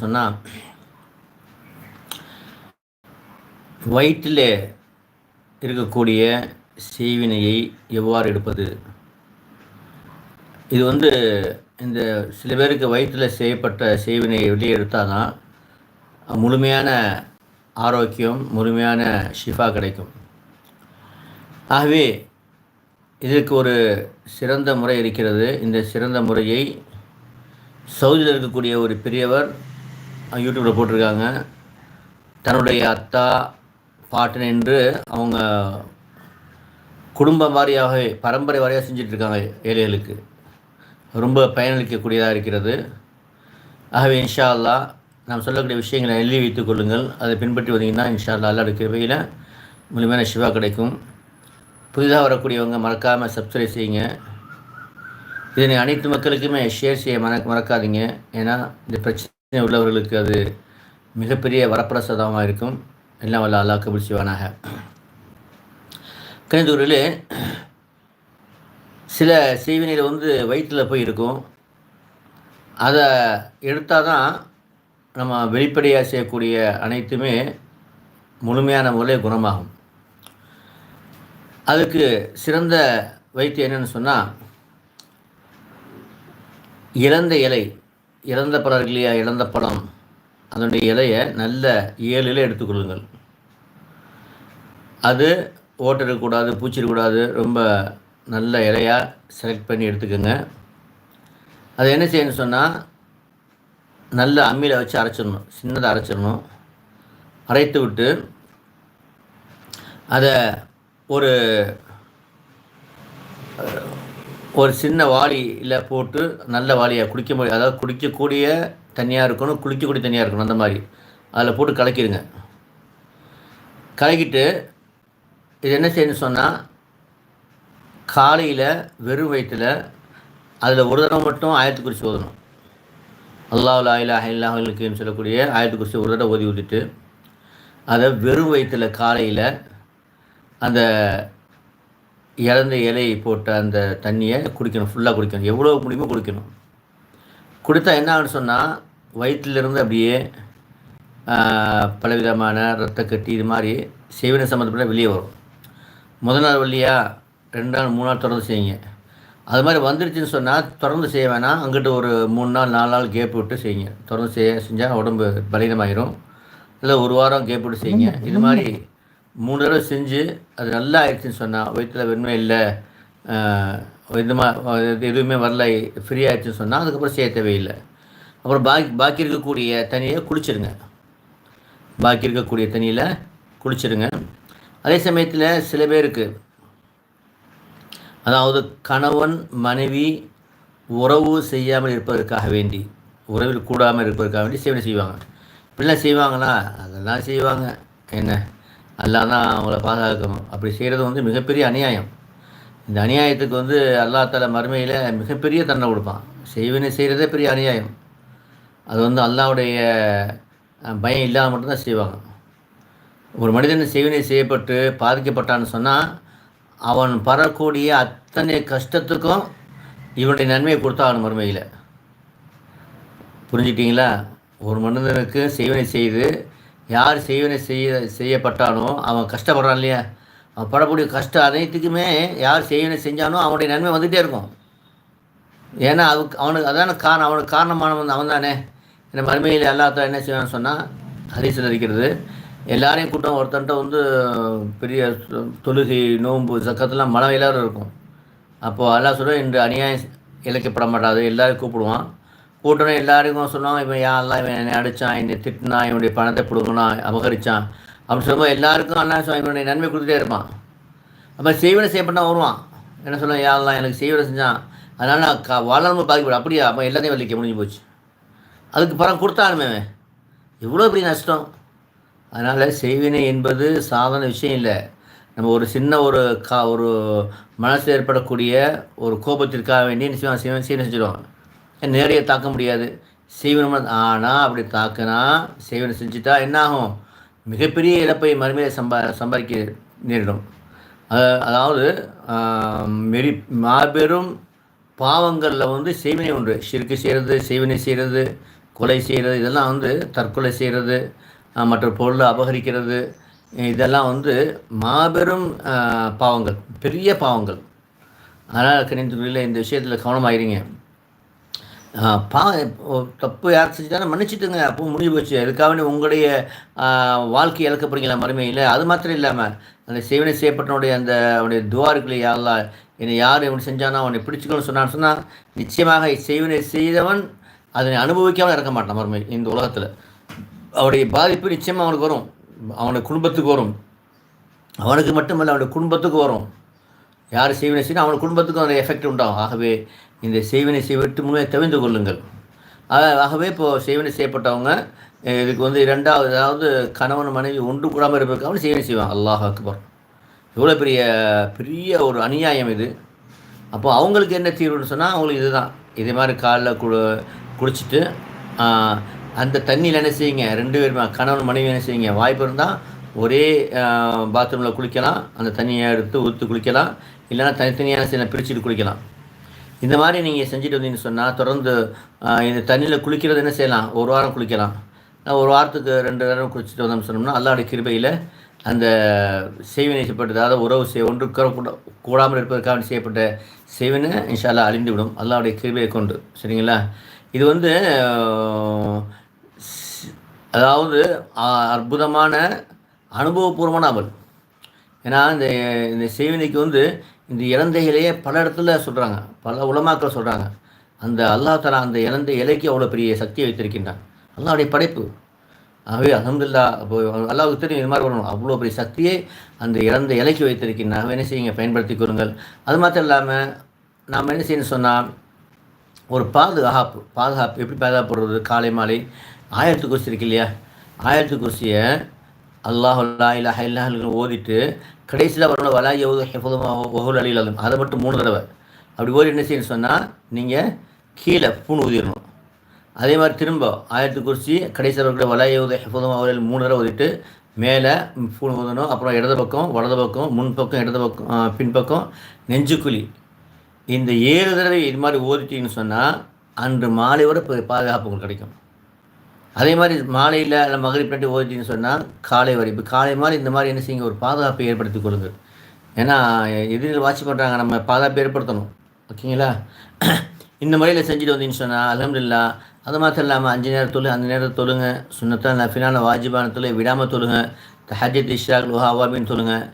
சொன்னால் வயிற்றில் இருக்கக்கூடிய செய்வினையை எவ்வாறு எடுப்பது? இது வந்து இந்த சில பேருக்கு வயிற்றில் செய்யப்பட்ட செய்வினையை வெளியே எடுத்தால் தான் முழுமையான ஆரோக்கியம் முழுமையான ஷிஃபா கிடைக்கும். ஆகவே இதற்கு ஒரு சிறந்த முறை இருக்கிறது. இந்த சிறந்த முறையை சவுதியில் இருக்கக்கூடிய ஒரு பெரியவர் யூடியூப்பில் போட்டிருக்காங்க. தன்னுடைய அத்தா பாட்டன் என்று அவங்க குடும்பம் வாரியாக பரம்பரை வாரியாக செஞ்சிட்ருக்காங்க ஏழைகளுக்கு. ரொம்ப பயனளிக்கக்கூடியதாக இருக்கிறது. ஆகவே இன்ஷா அல்லா நாம் சொல்லக்கூடிய விஷயங்களை எழுதி வைத்துக் கொள்ளுங்கள். அதை பின்பற்றி வந்தீங்கன்னா இன்ஷா அல்லா அல்லா இருக்கிறவையில் முழுமையான சிவா கிடைக்கும். புதிதாக வரக்கூடியவங்க மறக்காமல் சப்ஸ்கிரைப் செய்யுங்க. இதனை அனைத்து மக்களுக்குமே ஷேர் செய்ய மறக்க மறக்காதீங்க. ஏன்னா இந்த பிரச்சனை உள்ளவர்களுக்கு அது மிகப்பெரிய வரப்பிரசாதமாக இருக்கும். எல்லாம் வல்ல அல்லா கபில் சிவானாக கணிதூரில் சில செய்வினையில் வந்து வயிற்றில் போய் இருக்கும். அதை எடுத்தால் தான் நம்ம வெளிப்படையாக செய்யக்கூடிய அனைத்துமே முழுமையான முறையில் குணமாகும். அதுக்கு சிறந்த வைத்தியம் என்னென்னு சொன்னால் இறந்த இலை இறந்த பழம் இல்லையா? இறந்த படம் அதனுடைய இலையை நல்ல ஏழு எடுத்துக்கொள்ளுங்கள். அது ஓட்டு இருக்கக்கூடாது ரொம்ப நல்ல இலையாக செலக்ட் பண்ணி எடுத்துக்கோங்க. அதை என்ன செய்யணும்னு சொன்னால் நல்ல அம்மியில் வச்சு அரைச்சிடணும். சின்னதாக அரைச்சிடணும். அரைத்து விட்டு அதை ஒரு ஒரு சின்ன வாளியில் போட்டு நல்ல வாளியாக குடிக்க முடியும் அதாவது குடிக்கக்கூடிய தண்ணியாக இருக்கணும் குளிக்கக்கூடிய தண்ணியாக இருக்கணும் அந்த மாதிரி. அதில் போட்டு கலக்கிடுங்க கலக்கிட்டு இது என்ன செய்யணும்னு சொன்னால் காலையில் வெறும் வயிற்றில் அதில் ஒரு தடவை மட்டும் ஆயத்து குறித்து ஓதணும் அல்லாஹ் ஆயிலா இல்லாஹலுக்குன்னு சொல்லக்கூடிய ஆயத்து குறித்து ஒரு தடவை ஓதி ஊதிட்டு அதை வெறும் வயிற்றில் காலையில் அந்த இறந்த இலையை போட்ட அந்த தண்ணியை குடிக்கணும் ஃபுல்லாக குடிக்கணும். எவ்வளோ முடியுமோ குடிக்கணும். குடித்தா என்ன ஆகுன்னு சொன்னால் வயிற்றிலிருந்து அப்படியே பலவிதமான ரத்த கட்டி இது மாதிரி செய்வன சம்மந்தப்பட்ட வெளியே வரும். முதல் நாள் வழியாக ரெண்டு நாள் மூணு நாள் தொடர்ந்து செய்யுங்க. அது மாதிரி வந்துடுச்சுன்னு சொன்னால் தொடர்ந்து செய்ய வேணாம். அங்கிட்டு ஒரு மூணு நாள் நாலு நாள் கேப் விட்டு செய்யுங்க. தொடர்ந்து செய்ய செஞ்சால் உடம்பு பலீனமாயிரும் இல்லை ஒரு வாரம் கேப் விட்டு செய்யுங்க. இது மாதிரி மூணு தடவை செஞ்சு அது நல்லா ஆயிடுச்சுன்னு சொன்னால் வயிற்றில் வெண்மை இல்லை இதுமா எதுவுமே வரல ஃப்ரீ ஆயிடுச்சுன்னு சொன்னால் அதுக்கப்புறம் செய்ய தேவையில்லை. அப்புறம் பாக்கி பாக்கி இருக்கக்கூடிய தண்ணியை குளிச்சிருங்க. பாக்கி இருக்கக்கூடிய தண்ணியில் குளிச்சிருங்க. அதே சமயத்தில் சில பேருக்கு அதாவது கணவன் மனைவி உறவு செய்யாமல் இருப்பதற்காக வேண்டி உறவில் கூடாமல் இருப்பதற்காக வேண்டி சேவனை செய்வாங்க. இப்படிலாம் செய்வாங்களா? அதெல்லாம் செய்வாங்க. என்ன? அல்லா தான் அவங்கள பாதுகாக்கணும். அப்படி செய்கிறது வந்து மிகப்பெரிய அநியாயம். இந்த அநியாயத்துக்கு வந்து அல்லா தலை மறுமையில் மிகப்பெரிய தண்டனை கொடுப்பான். செய்வினை செய்கிறதே பெரிய அநியாயம். அது வந்து அல்லாவுடைய பயம் இல்லாமல் மட்டும்தான் செய்வாங்க. ஒரு மனிதன் செய்வினை செய்யப்பட்டு பாதிக்கப்பட்டான்னு சொன்னால் அவன் பரக்கூடிய அத்தனை கஷ்டத்துக்கும் இவனுடைய நன்மையை கொடுத்தாகணும் மறுமையில். புரிஞ்சிட்டிங்களா ஒரு மனிதனுக்கு செய்வினை செய்து யார் செய்வனை செய்ய செய்யப்பட்டானோ அவன் கஷ்டப்படுறான் இல்லையா? அவன் படக்கூடிய கஷ்டம் அனைத்துக்குமே யார் செய்வனை செஞ்சானோ அவனுடைய நன்மை வந்துகிட்டே இருக்கும். ஏன்னா அதுக்கு அவனுக்கு அதான காரணம் அவனுக்கு காரணமானவன் அவன் தானே இந்த மறுமையில் எல்லாத்தான் என்ன செய்வான்னு சொன்னால் ஹரிசில் இருக்கிறது எல்லாரையும் கூட்டம் ஒருத்தன்ட்ட வந்து பெரிய தொழுகை நோன்பு சக்கத்தெல்லாம் மழை எல்லாரும் இருக்கும். அப்போது எல்லாம் சொல்ல இன்று அநியாயம் இழைக்கப்பட மாட்டாது எல்லோரும் கூப்பிடுவான். கூட்டணி எல்லாருக்கும் சொன்னாங்க இவன் யாரெல்லாம் இவன் என்னை அடித்தான் என்னை திட்டினான் இவனுடைய பணத்தை பிடுங்கினா அபகரித்தான் அப்படின்னு சொல்லும்போது எல்லாருக்கும் அல்லா இவனுடைய நன்மை கொடுத்துட்டே இருப்பான். அப்போ செய்வனை செய்யப்பட்டால் வருவான். என்ன சொல்ல யாரெல்லாம் எனக்கு செய்வனை செஞ்சான்? அதனால் நான் க வளர்ந்து பாதிக்கப்படும் அப்படியா? அப்போ எல்லாத்தையும் வலிக்க முடிஞ்சு போச்சு. அதுக்கு பணம் கொடுத்தானுமே இவ்வளோ பெரிய நஷ்டம். அதனால் செய்வினை என்பது சாதாரண விஷயம் இல்லை. நம்ம ஒரு சின்ன ஒரு கா ஒரு மனசு ஏற்படக்கூடிய ஒரு கோபத்திற்காக வேண்டி செய்வான் செய்வன் செய்வன் செஞ்சிடுவான் நேரையை தாக்க முடியாது. செய்வனம் ஆனால் அப்படி தாக்கினா செய்வனை செஞ்சுட்டா என்னாகும்? மிகப்பெரிய இழப்பை மறுமையை சம்பா சம்பாதிக்க நேரிடும். அதாவது மெரி மாபெரும் பாவங்களில் வந்து செய்வினை உண்டு. சிறுக்கு செய்கிறது செய்வினை செய்கிறது கொலை செய்கிறது இதெல்லாம் வந்து தற்கொலை செய்கிறது மற்ற பொருளை அபகரிக்கிறது இதெல்லாம் வந்து மாபெரும் பாவங்கள் பெரிய பாவங்கள். அதனால் கணிந்துகளில் இந்த விஷயத்தில் கவனமாகிறீங்க பா தப்பு யார் செஞ்சுட்டாலும் மன்னிச்சுட்டுங்க. அப்போ முடிவு போச்சு. அதுக்காக உங்களுடைய வாழ்க்கை இழக்க மறுமையில்? அது மாத்திரம் இல்லாமல் அந்த சேவனை செய்யப்பட்டனுடைய அந்த அவனுடைய துவார்களை யாரெல்லாம் என்னை யார் இவன் செஞ்சானோ அவனை பிடிச்சிக்கணும்னு சொன்னான்னு சொன்னால் நிச்சயமாக செய்வனை செய்தவன் அதனை அனுபவிக்காமல் இறக்க மாட்டான் மறுமை இந்த உலகத்தில். அவருடைய பாதிப்பு நிச்சயமாக அவனுக்கு வரும். அவனுடைய குடும்பத்துக்கு வரும். அவனுக்கு மட்டுமல்ல அவனுடைய குடும்பத்துக்கு வரும். யார் செய்வினை செய்யணும் அவனுடைய குடும்பத்துக்கும் அந்த எஃபெக்ட் உண்டாகும். ஆகவே இந்த செய்வினை செய்வதற்கு முழுமையாக தவிர்ந்து கொள்ளுங்கள். ஆகவே இப்போது செய்வினை செய்யப்பட்டவங்க இதுக்கு வந்து இரண்டாவது அதாவது கணவன் மனைவி ஒன்று கூடாமல் இருப்பதற்காக செய்வினை செய்வாங்க. அல்லாஹ் அக்பர். இவ்வளோ பெரிய பெரிய ஒரு அநியாயம் இது. அப்போ அவங்களுக்கு என்ன தீர்வுன்னு சொன்னால் அவங்களுக்கு இதுதான். இதே மாதிரி காலில் குடு குடிச்சிட்டு அந்த தண்ணியில் என்ன செய்யுங்க? ரெண்டு பேருமே கணவன் மனைவி என்ன செய்யுங்க? வாய்ப்பு இருந்தால் ஒரே பாத்ரூமில் குளிக்கலாம். அந்த தண்ணியை எடுத்து ஊற்று குளிக்கலாம். இல்லைன்னா தனித்தனியான சில பிரிச்சுட்டு குளிக்கலாம். இந்த மாதிரி நீங்கள் செஞ்சுட்டு வந்தீங்கன்னு சொன்னால் தொடர்ந்து இந்த தண்ணியில் குளிக்கிறது என்ன செய்யலாம்? ஒரு வாரம் குளிக்கலாம். ஒரு வாரத்துக்கு ரெண்டு நேரம் குளிச்சுட்டு வந்தோம்னு சொன்னோம்னா அல்லாவுடைய கிருபையில் அந்த செய்வினை செய்யப்பட்டது அதாவது உறவு செய் ஒன்று கூடாமல் இருப்பதற்காக செய்யப்பட்ட செய்வினை இன்ஷால்லா அழிந்துவிடும். அல்லாவுடைய கிருபையை கொண்டு. சரிங்களா? இது வந்து அதாவது அற்புதமான அனுபவபூர்வமான அமல். ஏன்னா இந்த இந்த செய்வினைக்கு வந்து இந்த இலந்தைகளையே பல இடத்துல சொல்கிறாங்க பல உலமாக்கள் சொல்கிறாங்க அந்த அல்லா தலா அந்த இலந்தை இலைக்கு அவ்வளோ பெரிய சக்தியை வைத்திருக்கின்றான். அல்லாவுடைய படைப்பு. ஆகவே அகமதுல்லா அப்போ அல்லாவுக்கு தெரியும் இது மாதிரி வரணும். அவ்வளோ பெரிய சக்தியை அந்த இறந்த இலைக்கு வைத்திருக்கின்றாங்க என்ன செய்யுங்க? பயன்படுத்தி கொள்ளுங்கள். அது மாத்திரம் இல்லாமல் நாம் என்ன செய்யணும் சொன்னால் ஒரு பாதுகாப்பு பாதுகாப்பு எப்படி பாதுகாப்புறது காலை மாலை. ஆயிரத்து குருசி இருக்கு இல்லையா? ஆயிரத்து குருசியை அல்லாஹ் இல்லாஹ இல்லா இல்லா ஓதிட்டு கடைசியில் வரணும் வலா எவ்வளோ ஹெஃபதுமாக ஒவ்வொரு அழியிலும் அதை மட்டும் மூணு தடவை. அப்படி ஓடி என்ன செய்யணும் சொன்னால் நீங்கள் கீழே பூணு ஊதிடணும் அதே மாதிரி திரும்ப ஆயிரத்து குறிச்சி கடைசியில் இருக்கிற வலா எவ்வளோ ஹெஃபதுமாக அவர்கள் மூணு தடவை ஊதிட்டு மேலே பூணு ஊதணும் அப்புறம் இடது பக்கம் வலது பக்கம் முன்பக்கம் இடது பக்கம் பின்பக்கம் நெஞ்சுக்குழி இந்த ஏழு தடவை இது மாதிரி ஓதிட்டிங்கன்னு சொன்னால் அன்று மாலை வரை பாதுகாப்பு உங்களுக்கு கிடைக்கும். அதே மாதிரி மாலையில் இல்லை மகளிர் பின்னாடி ஓதிட்டின்னு சொன்னால் காலை வரை இப்போ காலை மாதிரி இந்த மாதிரி என்ன செய்யுங்க? ஒரு பாதுகாப்பை ஏற்படுத்தி கொள்ளுங்கள். ஏன்னா எதிரில் வாட்சி பண்ணுறாங்க நம்ம பாதுகாப்பு ஏற்படுத்தணும். ஓகேங்களா? இந்த முறையில் செஞ்சுட்டு வந்தீங்கன்னு சொன்னால் அலமதுல்லா அது மாத்திரம் இல்லாமல் அஞ்சு நேரம் தொழு அந்த நேரம் தொழுங்க. சுண்ணத்தான் நஃபினான வாஜிபான தொழு விடாமல் தொழுங்க. ஹஜத் இஷ்ராக் லுஹா அவாபின்னு சொல்லுங்கள்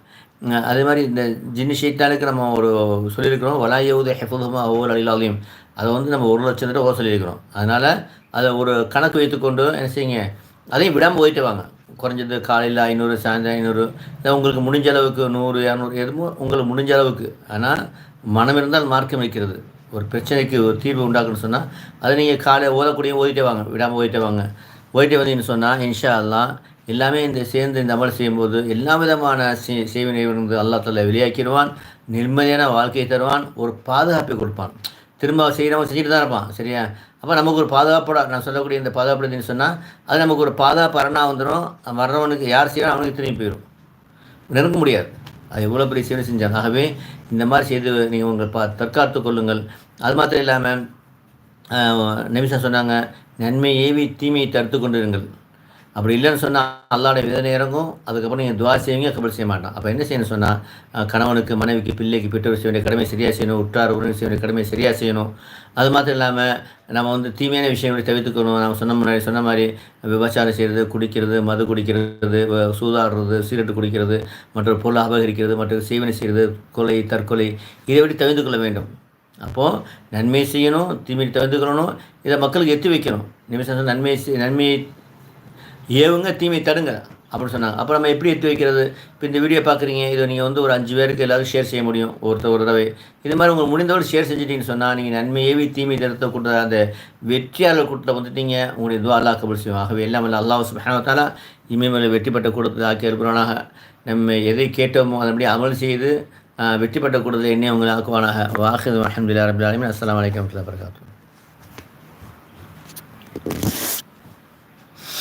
அதே மாதிரி இந்த ஜின்னு ஷீத்தாலுக்கு நம்ம ஒரு சொல்லியிருக்கிறோம் வலாயூது ஹெஃபுதுமா ஒவ்வொரு அழிலாலையும் அதை வந்து நம்ம ஒரு லட்சம் தடவை சொல்லியிருக்கிறோம். அதனால் அதை ஒரு கணக்கு வைத்துக்கொண்டு என்ன செய்யுங்க? அதையும் விடாமல் போயிட்டு வாங்க. குறைஞ்சது காலையில் ஐநூறு சாயந்தரம் ஐநூறு. இல்லை உங்களுக்கு முடிஞ்ச அளவுக்கு நூறு இரநூறு எதுவும் உங்களுக்கு முடிஞ்ச அளவுக்கு. ஆனால் மனம் இருந்தால் மார்க்கம் வைக்கிறது. ஒரு பிரச்சனைக்கு ஒரு தீர்வு உண்டாக்குன்னு சொன்னால் அதை நீங்கள் காலையில் ஓதக்கூடிய ஓதிட்டே வாங்க. விடாமல் ஓதிட்டே வாங்க. ஓதிட்டே வந்தீங்கன்னு சொன்னால் இன்ஷா அல்லா எல்லாமே இந்த சேர்ந்து இந்த அமல் செய்யும்போது எல்லா விதமான செய்வினை வந்து அல்லா தலை வெளியாக்கிடுவான் நிம்மதியான வாழ்க்கையை தருவான். ஒரு பாதுகாப்பை கொடுப்பான். திரும்ப செய்கிறவன் செஞ்சுட்டு தான் இருப்பான் சரியா? அப்போ நமக்கு ஒரு பாதுகாப்போட நான் சொல்லக்கூடிய இந்த பாதுகாப்பு சொன்னால் அது நமக்கு ஒரு பாதுகாப்பு அரணாக வந்துடும் வர்றவனுக்கு யார் செய்யணும் அவனுக்கு திரும்பி போயிடும் நெருங்க முடியாது. அது எவ்வளோ பெரிய சேவை செஞ்சாங்க. ஆகவே இந்த மாதிரி செய்து நீங்கள் உங்கள் பா தற்காத்து கொள்ளுங்கள். அது மாத்திரம் இல்லாமல் நிமிஷம் சொன்னாங்க நன்மை ஏவி தீமையை தடுத்து கொண்டு இருங்கள் அப்படி இல்லைன்னு சொன்னால் அல்லாட வேதனை இறங்கும். அதுக்கப்புறம் நீங்கள் துவா செய்வீங்க கபல் செய்ய மாட்டான். அப்போ என்ன செய்யணும் சொன்னால் கணவனுக்கு மனைவிக்கு பிள்ளைக்கு பெற்றோர் செய்ய வேண்டிய கடமை சரியாக செய்யணும். உற்றார் உடனே செய்ய வேண்டிய கடமை சரியாக செய்யணும். அது மாத்திரம் இல்லாமல் நம்ம வந்து தீமையான விஷயங்களை தவிர்த்துக்கணும். நம்ம சொன்ன முன்னாடி சொன்ன மாதிரி விபச்சாரம் செய்கிறது குடிக்கிறது மது குடிக்கிறது சூதாடுறது சீரட்டு குடிக்கிறது மற்ற பொருள் அபகரிக்கிறது மற்ற சேவனை செய்கிறது கொலை தற்கொலை இதை விட்டு தவிர்த்து கொள்ள வேண்டும். அப்போது நன்மை செய்யணும் தீமையை தவிர்த்துக்கணும் இதை மக்களுக்கு எத்தி வைக்கணும். நிமிஷம் நன்மை நன்மையை ஏவுங்க தீமை தடுங்க அப்படின்னு சொன்னாங்க. அப்போ நம்ம எப்படி எடுத்து வைக்கிறது? இப்போ இந்த வீடியோ பார்க்குறீங்க இதை நீங்கள் வந்து ஒரு அஞ்சு பேருக்கு எல்லாரும் ஷேர் செய்ய முடியும் ஒருத்தர் ஒரு தடவை. இது மாதிரி உங்களுக்கு முடிந்தவரை ஷேர் செஞ்சிட்டிங்கன்னு சொன்னால் நீங்கள் நன்மையேவி தீமை தடுத்த கூட்ட அந்த வெற்றியாளர் கூட்டத்தில் வந்துட்டீங்க. உங்களுடைய இதுவாக அல்லா கபல் செய்வோம் ஆகவே எல்லாம் இல்லை அல்லாஹ் சுபஹானத்தாலா வெற்றி வெற்றிப்பட்ட கூட்டத்தை ஆக்கி இருப்பவனாக நம்ம எதை கேட்டோமோ அதன்படி அமல் செய்து வெற்றிப்பட்ட கூட்டத்தை என்னை உங்களை ஆக்குவானாக. வாஹது அஹமதுல்லா ரபுல்லாலுமே அஸ்லாம் வலைக்கம் வரகாத்து